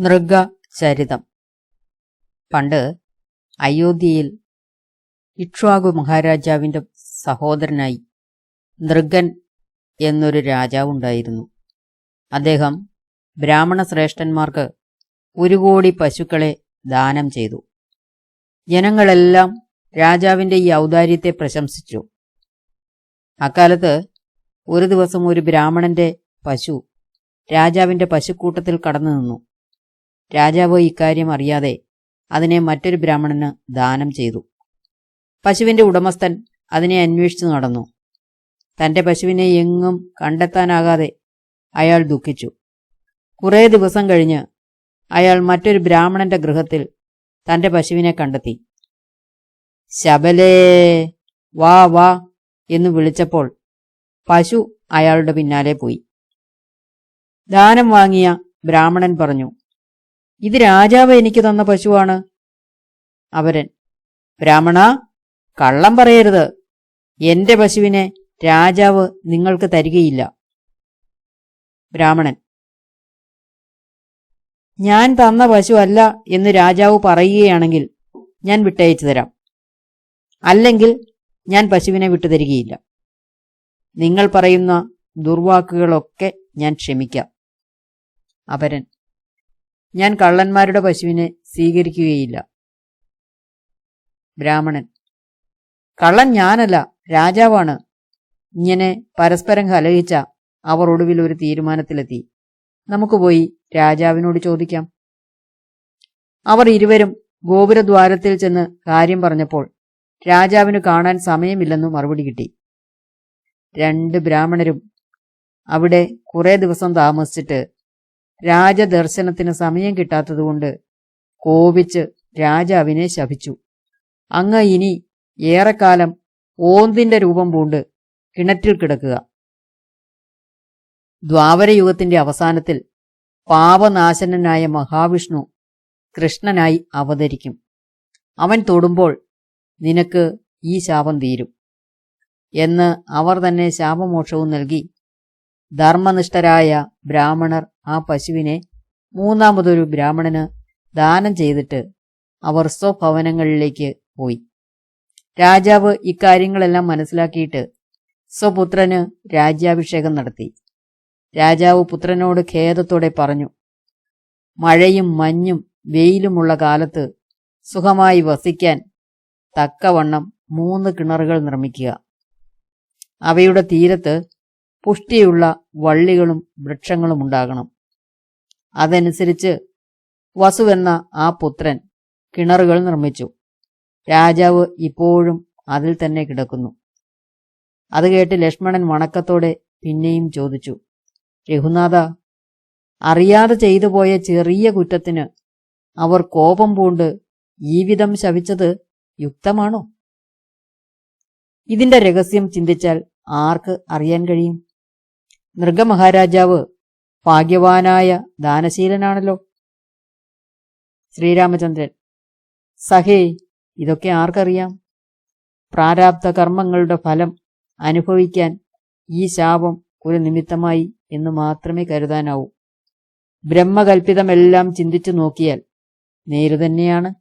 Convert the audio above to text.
നൃഗ ചരിതം പണ്ട് അയോധ്യയിൽ ഇക്ഷ്വാകു മഹാരാജാവിന്റെ സഹോദരനായി നൃഗൻ എന്നൊരു രാജാവുണ്ടായിരുന്നു. അദ്ദേഹം ബ്രാഹ്മണ ശ്രേഷ്ഠന്മാർക്ക് ഒരു കോടി പശുക്കളെ ദാനം ചെയ്തു. ജനങ്ങളെല്ലാം രാജാവിന്റെ ഈ ഔദാര്യത്തെ പ്രശംസിച്ചു. അക്കാലത്ത് ഒരു ദിവസം ഒരു ബ്രാഹ്മണന്റെ പശു രാജാവിന്റെ പശുക്കൂട്ടത്തിൽ കടന്നു നിന്നു. രാജാവ് ഇക്കാര്യം അറിയാതെ അതിനെ മറ്റൊരു ബ്രാഹ്മണന് ദാനം ചെയ്തു. പശുവിന്റെ ഉടമസ്ഥൻ അതിനെ അന്വേഷിച്ചു നടന്നു. തന്റെ പശുവിനെ എങ്ങും കണ്ടെത്താനാകാതെ അയാൾ ദുഃഖിച്ചു. കുറേ ദിവസം കഴിഞ്ഞ് അയാൾ മറ്റൊരു ബ്രാഹ്മണന്റെ ഗൃഹത്തിൽ തന്റെ പശുവിനെ കണ്ടെത്തി. ശബലേ വാ വാ എന്ന് വിളിച്ചപ്പോൾ പശു അയാളുടെ പിന്നാലെ പോയി. ദാനം വാങ്ങിയ ബ്രാഹ്മണൻ പറഞ്ഞു ഇത് രാജാവ് എനിക്ക് തന്ന പശുവാണ്. അവരൻ ബ്രാഹ്മണ കള്ളം പറയരുത്. എന്റെ പശുവിനെ രാജാവ് നിങ്ങൾക്ക് തരികയില്ല. ബ്രാഹ്മണൻ ഞാൻ തന്ന പശു അല്ല എന്ന് രാജാവ് പറയുകയാണെങ്കിൽ ഞാൻ വിട്ടയച്ചു തരാം. അല്ലെങ്കിൽ ഞാൻ പശുവിനെ വിട്ടുതരികയില്ല നിങ്ങൾ പറയുന്ന ദുർവാക്കുകളൊക്കെ ഞാൻ ക്ഷമിക്കാം. അപരൻ ഞാൻ കള്ളന്മാരുടെ പശുവിനെ സ്വീകരിക്കുകയില്ല. ബ്രാഹ്മണൻ. കള്ളൻ ഞാനല്ല രാജാവാണ്. ഇങ്ങനെ പരസ്പരം കലഹിച്ച അവർ ഒടുവിൽ ഒരു തീരുമാനത്തിലെത്തി. നമുക്ക് പോയി രാജാവിനോട് ചോദിക്കാം. അവർ ഇരുവരും ഗോപുരദ്വാരത്തിൽ ചെന്ന് കാര്യം പറഞ്ഞപ്പോൾ രാജാവിന് കാണാൻ സമയമില്ലെന്നു മറുപടി കിട്ടി. രണ്ട് ബ്രാഹ്മണരും അവിടെ കുറേ ദിവസം താമസിച്ചിട്ട് രാജദർശനത്തിന് സമയം കിട്ടാത്തതുകൊണ്ട് കോപിച്ച് രാജാവിനെ ശപിച്ചു. അങ്ങ് ഇനി ഏറെക്കാലം ഓന്തിന്റെ രൂപം പൂണ്ട് കിണറ്റിൽ കിടക്കുക. ദ്വാപരയുഗത്തിന്റെ അവസാനത്തിൽ പാപനാശനായ മഹാവിഷ്ണു കൃഷ്ണനായി അവതരിക്കും. അവൻ തൊടുമ്പോൾ നിനക്ക് ഈ ശാപം തീരും എന്ന് അവർ തന്നെ ശാപമോക്ഷവും നൽകി ധർമ്മനിഷ്ഠരായ ബ്രാഹ്മണർ ആ പശുവിനെ മൂന്നാമതൊരു ബ്രാഹ്മണന് ദാനം ചെയ്തിട്ട് അവർ സ്വഭവനങ്ങളിലേക്ക് പോയി. രാജാവ് ഇക്കാര്യങ്ങളെല്ലാം മനസ്സിലാക്കിയിട്ട് സ്വപുത്രന് രാജ്യാഭിഷേകം നടത്തി. രാജാവ് പുത്രനോട് ഖേദത്തോടെ പറഞ്ഞു മഴയും മഞ്ഞും വെയിലുമുള്ള കാലത്ത് സുഖമായി വസിക്കാൻ തക്കവണ്ണം മൂന്ന് കിണറുകൾ നിർമ്മിക്കുക. അവയുടെ തീരത്ത് പുഷ്ടിയുള്ള വള്ളികളും വൃക്ഷങ്ങളും ഉണ്ടാകണം. അതനുസരിച്ച് വസുവെന്ന ആ പുത്രൻ കിണറുകൾ നിർമ്മിച്ചു. രാജാവ് ഇപ്പോഴും അതിൽ തന്നെ കിടക്കുന്നു. അത് കേട്ട് ലക്ഷ്മണൻ വണക്കത്തോടെ പിന്നെയും ചോദിച്ചു രഘുനാഥ അറിയാതെ ചെയ്തു പോയ ചെറിയ കുറ്റത്തിന് അവർ കോപം പൂണ്ട് ഈ വിധം ശവിച്ചത് യുക്തമാണോ? ഇതിന്റെ രഹസ്യം ചിന്തിച്ചാൽ ആർക്ക് അറിയാൻ കഴിയും? നൃഗമഹാരാജാവ് ഭാഗ്യവാനായ ദാനശീലനാണല്ലോ. ശ്രീരാമചന്ദ്രൻ സഹേ ഇതൊക്കെ ആർക്കറിയാം? പ്രാരാബ്ധ കർമ്മങ്ങളുടെ ഫലം അനുഭവിക്കാൻ ഈ ശാപം ഒരു നിമിത്തമായി എന്ന് മാത്രമേ കരുതാനാവൂ. ബ്രഹ്മകൽപിതമെല്ലാം ചിന്തിച്ചു നോക്കിയാൽ നേരു തന്നെയാണ്.